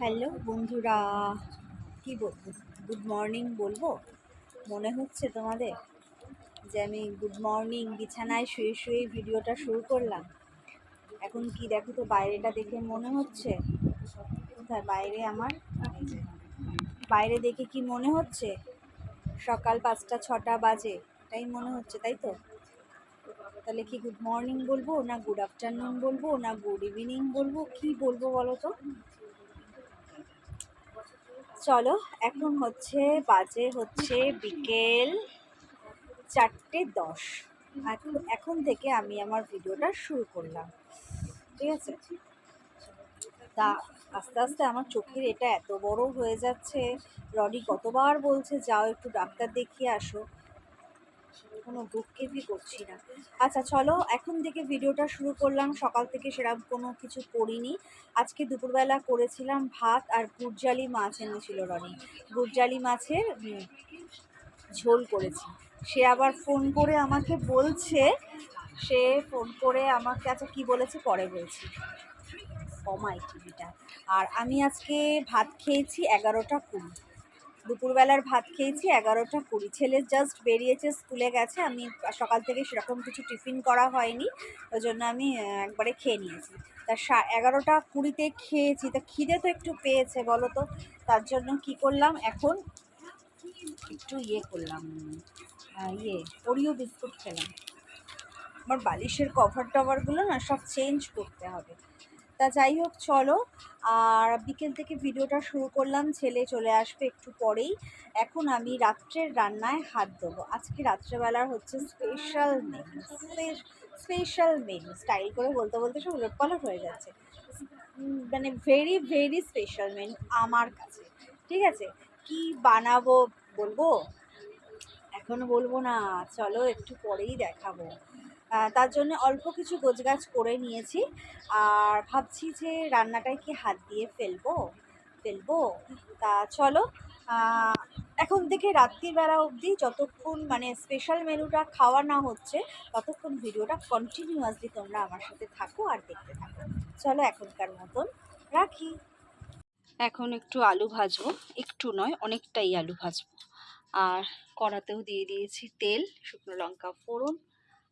Hello বন্ধুরা, কি বলব গুড মর্নিং বলব? মনে হচ্ছে তোমাদের যে আমি গুড মর্নিং বিছানায় শুয়ে শুয়ে ভিডিওটা শুরু করলাম। এখন কি দেখো তো বাইরেটা দেখে মনে হচ্ছে? কোথায়? বাইরে আমার? বাইরে দেখে কি মনে হচ্ছে? সকাল পাঁচটা ছটা বাজে, তাই মনে হচ্ছে, তাই তো? তাহলে কি গুড মর্নিং বলব না গুড আফটারনুন বলব না গুড ইভিনিং বলব? কি বলব বলো তো? চলো, এখন হচ্ছে বাজে হচ্ছে বিকেল চারটে দশ। এখন এখন থেকে আমি আমার ভিডিওটা শুরু করলাম। ঠিক আছে? তা আস্তে আস্তে আমার চোখের এটা এত বড় হয়ে যাচ্ছে। রনি কতবার বলছে, যাও একটু ডাক্তার দেখিয়ে আসো। কোনো ভ্রুক্ষেপই করছি না। আচ্ছা চলো, এখন থেকে ভিডিওটা শুরু করলাম। সকাল থেকে সেরকম কোনো কিছু করিনি। আজকে দুপুরবেলা করেছিলাম ভাত আর গুরজালি মাছ এনেছিল রনি। গুরজালি মাছের ঝোল করেছি। সে আবার ফোন করে আমাকে বলছে, সে ফোন করে আমাকে আচ্ছা কি বলেছে? পরে বলছি। কমাই টিভিটা। আর আমি আজকে ভাত খেয়েছি এগারোটা কুড়ি। দুপুরবেলার ভাত খেয়েছি, এগারোটা কুড়ি। ছেলে জাস্ট বেরিয়েছে, স্কুলে গেছে, আমি সকাল থেকে সেরকম কিছু টিফিন করা হয়নি, ওই জন্য আমি একবারে খেয়ে নিয়েছি। তা সা, এগারোটা কুড়িতে খেয়েছি, তা খিদে তো একটু পেয়েছে, বলো তো? তার জন্য কি করলাম, এখন একটু ইয়ে করলাম ইয়ে ওরিও বিস্কুট খেলাম। আমার বালিশের কভার টভারগুলো না সব চেঞ্জ করতে হবে। তা যাই হোক, চলো। আর বিকেল থেকে ভিডিওটা শুরু করলাম, ছেলে চলে আসবে একটু পরেই। এখন আমি রাত্রের রান্নায় হাত দেবো আজকে রাত্রেবেলার হচ্ছে special menu special menu style করে বলতে বলতে সব উলটপালট হয়ে যাচ্ছে। মানে ভেরি ভেরি স্পেশাল মেনু আমার কাছে। ঠিক আছে? কি বানাবো বলব? এখনও বলব না। চলো একটু পরেই দেখাবো। তার জন্য অল্প কিছু গোছগাছ করে নিয়েছি। আর ভাবছি যে রান্নাটায় কি হাত দিয়ে ফেলব? ফেলব? তা চলো এখন থেকে রাত্রিবেলা অবধি যতক্ষণ মানে স্পেশাল মেনুটা খাওয়া না হচ্ছে, ততক্ষণ ভিডিওটা কন্টিনিউয়াসলি তোমরা আমার সাথে থাকো আর দেখতে থাকো। চলো এখনকার মতন রাখি। এখন একটু আলু ভাজবো, একটু নয়, অনেকটাই আলু ভাজবো। আর কড়াতেও দিয়ে দিয়েছি তেল, শুকনো লঙ্কা ফোড়ন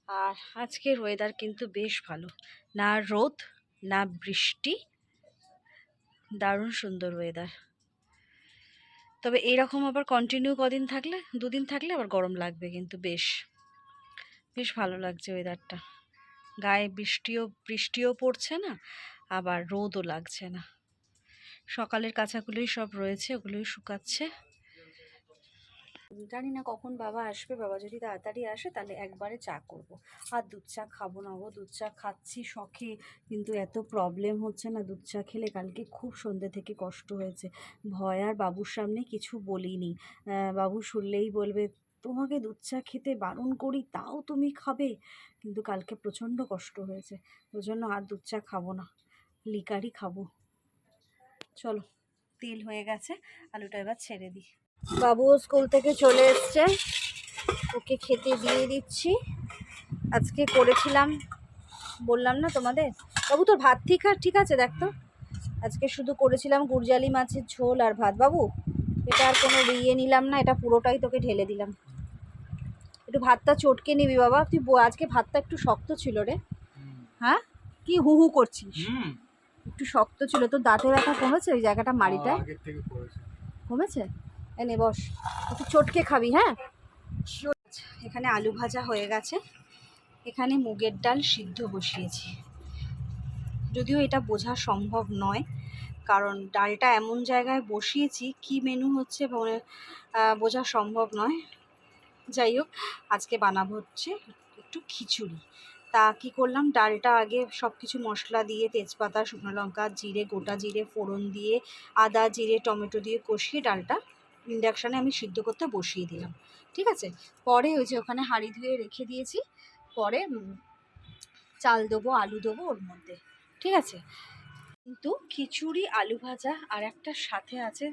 আর আজকের ওয়েদার কিন্তু বেশ ভালো। না রোদ, না বৃষ্টি, দারুণ সুন্দর ওয়েদার তবে এরকম আবার কন্টিনিউ কদিন থাকলে? দুদিন থাকলে আবার গরম লাগবে কিন্তু বেশ। বেশ ভালো লাগছে ওয়েদারটা গায়ে বৃষ্টিও বৃষ্টিও পড়ছে না, আবার রোদও লাগছে না। সকালের কাঁচাগুলোই সব রয়েছে, ওগুলোই শুকাচ্ছে। জানি না কখন বাবা আসবে, বাবা যদি তাড়াতাড়ি আসে তাহলে একবারে চা করব। আর দুধ চা খাব না গো, দুধ চা খাচ্ছি শখে, কিন্তু এত প্রবলেম হচ্ছে না। দুধ চা খেলে কালকে খুব সন্ধ্যে থেকে কষ্ট হয়েছে। ভয় আর বাবুর সামনে কিছু বলিনি। বাবু শুনলেই বলবে, তোমাকে দুধ চা খেতে বারণ করি, তাও তুমি খাবে? কিন্তু কালকে প্রচণ্ড কষ্ট হয়েছে। ওই জন্য আর দুধ চা খাব না, লিকারই খাব। চলো, তেল হয়ে গেছে, আলুটা এবার ছেড়ে দিই। বাবু স্কুল থেকে চলে এসছে। ওকে খেতে দিয়ে দিচ্ছি। আজকে করেছিলাম বললাম না তোমাদের? বাবু তোর ভাত ঠিক আর ঠিক আছে দেখ তো। আজকে শুধু করেছিলাম গুরজালি মাছের ঝোল আর ভাত। বাবু এটা আর কোনো ইয়ে নিলাম না এটা পুরোটাই তোকে ঢেলে দিলাম। একটু ভাতটা চটকে নিবি বাবা। তুই আজকে ভাতটা একটু শক্ত ছিল রে। হ্যাঁ? কি হু হু করছিস? একটু শক্ত ছিল। তোর দাঁতে ব্যথা কমেছে ওই জায়গাটা মাড়িটায়? কমেছে? এনে বস। একটু চটকে খাবি হ্যাঁ? এখানে আলু ভাজা হয়ে গেছে। এখানে মুগের ডাল সিদ্ধ বসিয়েছি। যদিও এটা বোঝা সম্ভব নয় কারণ ডালটা এমন জায়গায় বসিয়েছি কি মেনু হচ্ছে বলে, বোঝা সম্ভব নয়। যাই হোক আজকে বানাবো হচ্ছে একটু খিচুড়ি। তা কি করলাম? ডালটা আগে সব কিছু মশলা দিয়ে তেজপাতা শুকনো লঙ্কা জিরে গোটা জিরে ফোড়ন দিয়ে আদা জিরে টমেটো দিয়ে কষিয়ে ডালটা ইন্ডাকশানে আমি সিদ্ধ করতে বসিয়ে দিলাম, ঠিক আছে? পরে ওই যে ওখানে হাঁড়ি ধুয়ে রেখে দিয়েছি, পরে চাল দেবো, আলু দেবো ওর মধ্যে, ঠিক আছে? কিন্তু খিচুড়ি, আলু ভাজা আর একটা সাথে আছে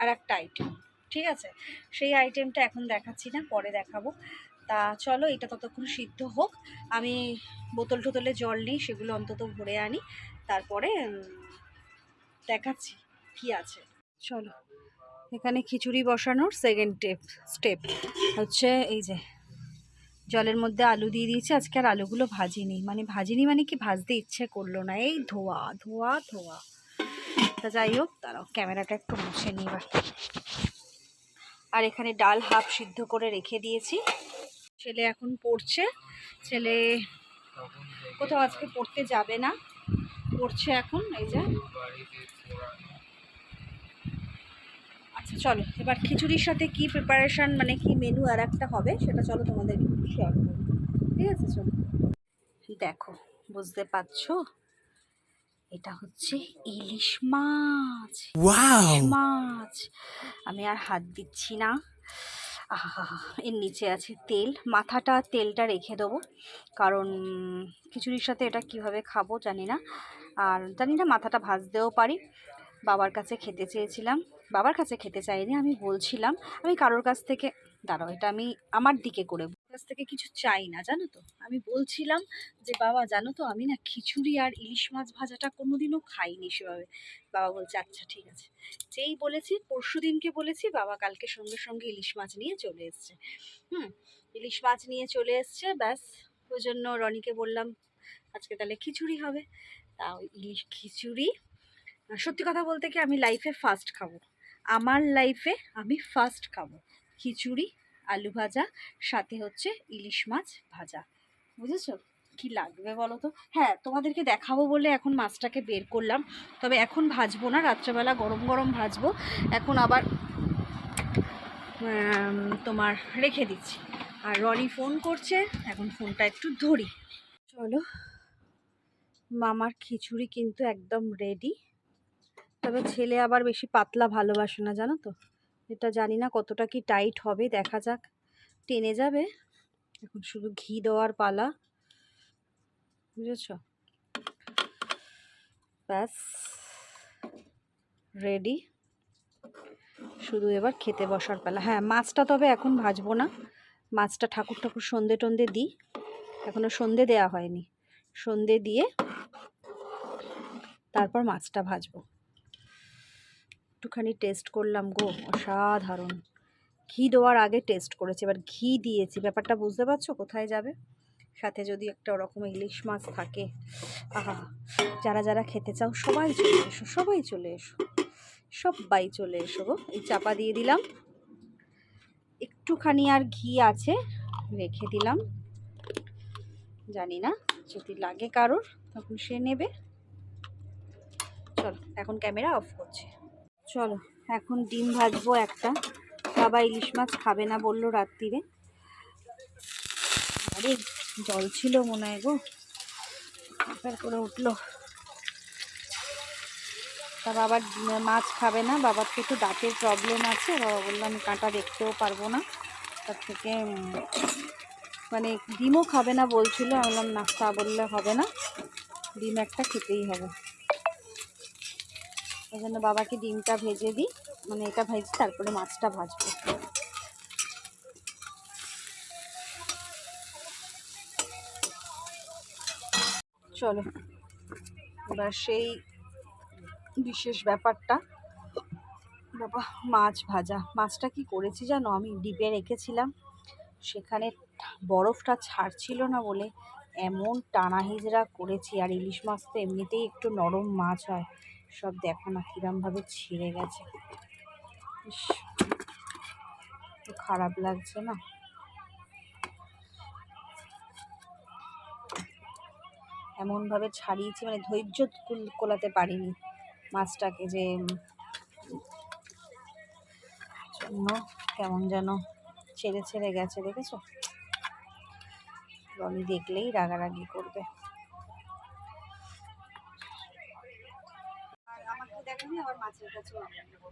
আর একটা আইটেম ঠিক আছে? সেই আইটেমটা এখন দেখাচ্ছি না, পরে দেখাবো। তা চলো, এটা ততক্ষণ সিদ্ধ হোক। আমি বোতল টোতলে জল নিই, সেগুলো অন্তত ভরে আনি, তারপরে দেখাচ্ছি। কি আছে? চলো, এখানে খিচুড়ি বসানোর সেকেন্ড স্টেপ স্টেপ হচ্ছে এই যে, জলের মধ্যে আলু দিয়ে দিয়েছি, আজকে আর আলুগুলো ভাজিনি মানে ভাজিনি মানে কি ভাজতে ইচ্ছে করল না। এই ধোয়া ধোয়া ধোয়া। তা যাই হোক তারাও ক্যামেরাটা একটু মুছে নিই এবার। আর এখানে ডাল হাফ সিদ্ধ করে রেখে দিয়েছি। ছেলে এখন পড়ছে। ছেলে কোথাও আজকে পড়তে যাবে না। পড়ছে এখন, এই যে। আচ্ছা চলো এবার খিচুড়ির সাথে কি প্রিপারেশন মানে কি মেনু আর একটা হবে সেটা চলো তোমাদের শেয়ার করব ঠিক আছে চলো। দেখো বুঝতে পারছ? এটা হচ্ছে ইলিশ মাছ। মাছ। আমি আর হাত দিচ্ছি না। আহা এর নিচে আছে তেল। মাথাটা তেলটা রেখে দেবো। কারণ খিচুড়ির সাথে এটা কীভাবে খাব জানি না। আর জানি না মাথাটা ভাজতেও পারি। বাবার কাছে খেতে চেয়েছিলাম। বাবার কাছে খেতে চাইনি, আমি বলছিলাম, আমি কারোর কাছ থেকে, দাঁড়াও, এটা আমি আমার দিকে করে কাছ থেকে কিছু চাই না, জানো তো? আমি বলছিলাম যে, বাবা, জানো তো, আমি না খিচুড়ি আর ইলিশ মাছ ভাজাটা কোনোদিনও খাইনি সেভাবে। বাবা বলছে আচ্ছা ঠিক আছে। যেই বলেছি, পরশু দিনকে বলেছি, বাবা কালকে সঙ্গে সঙ্গে ইলিশ মাছ নিয়ে চলে এসছে। হুম, ইলিশ মাছ নিয়ে চলে এসছে, ব্যাস, ওই জন্য রনিকে বললাম, আজকে তাহলে খিচুড়ি হবে। তা ইলিশ খিচুড়ি, সত্যি কথা বলতে কি আমি লাইফে ফার্স্ট খাব। আমার লাইফে আমি ফার্স্ট খাব। খিচুড়ি, আলু ভাজা, সাথে হচ্ছে ইলিশ মাছ ভাজা। বুঝেছ? কি লাগবে বলো তো? হ্যাঁ তোমাদেরকে দেখাবো বলে এখন মাছটাকে বের করলাম। তবে এখন ভাজবো না, রাত্রেবেলা গরম গরম ভাজবো। এখন আবার তোমার রেখে দিচ্ছি। আর রনি ফোন করছে, এখন ফোনটা একটু ধরি। চলো, মামার খিচুড়ি কিন্তু একদম রেডি তবে ছেলে আবার বেশি পাতলা ভালোবাসে না, জানো তো? এটা জানি না কতটা কি টাইট হবে, দেখা যাক। টেনে যাবে। এখন শুধু ঘি দেওয়ার পালা। বুঝেছ? ব্যাস। রেডি শুধু এবার খেতে বসার পালা। হ্যাঁ মাছটা তবে এখন ভাজবো না। মাছটা ঠাকুর ঠাকুর সন্ধে টন্ধে দিই। এখনও সন্ধে দেয়া হয়নি। সন্ধে দিয়ে তারপর মাছটা ভাজবো। একটুখানি টেস্ট করলাম গো, অসাধারণ। ঘি দেওয়ার আগে টেস্ট করেছি, এবার ঘি দিয়েছি। ব্যাপারটা বুঝতে পারছ কোথায় যাবে? সাথে যদি একটা ওরকম ইলিশ মাছ থাকে। আহা, যারা যারা খেতে চাও, সবাই চলে এসো, সবাই চলে এসো। সবাই চলে এসো গো। এই চাপা দিয়ে দিলাম। একটুখানি আর ঘি আছে, রেখে দিলাম। জানি না, যদি লাগে কারোর, তখন সে নেবে। চলো, এখন ক্যামেরা অফ করছি। চলো, এখন ডিম ভাজবো একটা। বাবা ইলিশ মাছ খাবে না বলল রাত্রিরে আরে, জল ছিল মনে হয় গো। করে উঠল। তা বাবার মাছ খাবে না, বাবার তো একটু দাঁতের প্রবলেম আছে। বাবা বলল, আমি কাঁটা দেখতেও পারব না। তার থেকে মানে ডিমও খাবে না বলছিল। আমি বললাম না তা বললে হবে না। ডিম একটা খেতেই হবে। ওই জন্য বাবাকে ডিমটা ভেজে দিই। মানে এটা ভেজে তারপরে মাছটা ভাজবো। চলো, এবার সেই বিশেষ ব্যাপারটা। বাবা, মাছ ভাজা। মাছটা কি করেছি জানো? আমি ডিপে রেখেছিলাম। সেখানে বরফটা ছাড়ছিল না বলে এমন টানা হিজড়া করেছি। আর ইলিশ মাছ তো এমনিতেই একটু নরম মাছ হয়। সব দেখো না, কিরমভাবে ছিঁড়ে গেছে। খারাপ লাগছে না? এমনভাবে ছাড়িয়েছি মানে ধৈর্য কুল- কোলাতে পারিনি মাছটাকে যে জন্য কেমন যেন ছেড়ে ছেড়ে গেছে, দেখেছ? রনি দেখলেই রাগারাগি করবে। দেখেনি আবার মাছের কাছে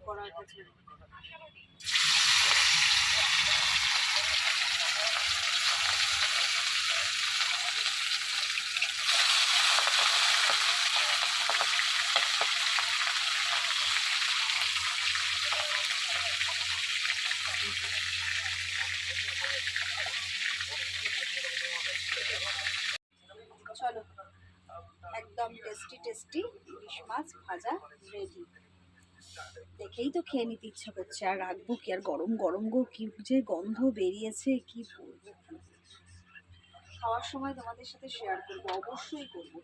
করার কাছে চলো একদম টেস্টি টেস্টি ইলিশ মাছ ভাজা। দেখেই তো খেয়ে নিতে ইচ্ছা করছে। আর রাখব কি? আর গরম গরম গো কি যে গন্ধ বেরিয়েছে কি বলব? খাওয়ার সময় তোমাদের সাথে শেয়ার করব অবশ্যই করব।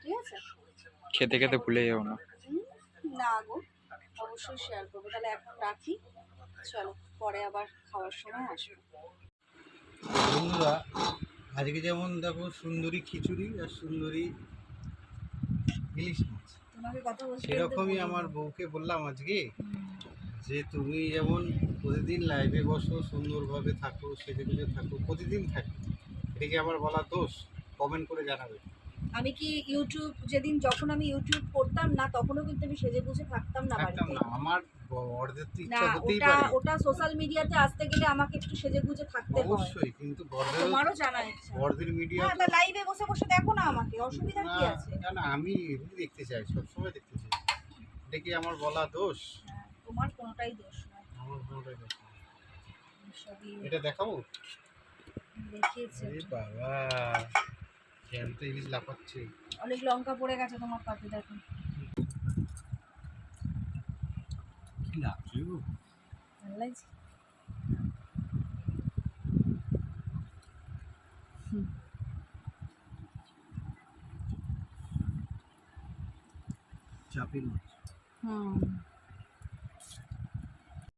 ঠিক আছে? খেতে খেতে ভুলে যাও না। না গো অবশ্যই শেয়ার করব। তাহলে এখন রাখি। চলো পরে আবার খাওয়ার সময় আসব। বন্ধুরা আজকে যেমন দেখো সুন্দরী খিচুড়ি আর সুন্দরী ইলিশ সেরকমই আমার বউকে বললাম আজকে যে তুমি যেমন প্রতিদিন লাইভে বসো সুন্দরভাবে থাকো সেজে গুজে থাকো প্রতিদিন থাকো এটা কি আমার বলা দোষ? কমেন্ট করে জানাবে। আমি কি ইউটিউব যেদিন যখন আমি ইউটিউব করতাম না তখনও কিন্তু আমি সেজে গুজে থাকতাম না থাকতাম বাড়িতে। না। আমার বড়দের তো না ইচ্ছা হতেই পারে। ওটা সোশ্যাল মিডিয়াতে আসতে গেলে আমাকে একটু সেজে গুজে থাকতে হয়। অবশ্যই কিন্তু বড়দের তোমারও জানা ইচ্ছা। বড়দের মিডিয়া তা লাইভে বসে বসে দেখো না আমাকে অসুবিধা কি আছে? না, না আমি এমনি দেখতে চাই সবসময় দেখতে চাই। এটা কি আমার বলা দোষ? তোমার কোনোটাই দোষ নয় আমার কোনোটাই দোষ না। এটা দেখাবো? দেখিয়েছে। বাবা জ্যান্ত ইলিশ লাফাচ্ছে। অনেক লঙ্কা পড়ে গেছে তোমার পাতে দেখো। ठीक लाग्छ हो मलाई चापिनु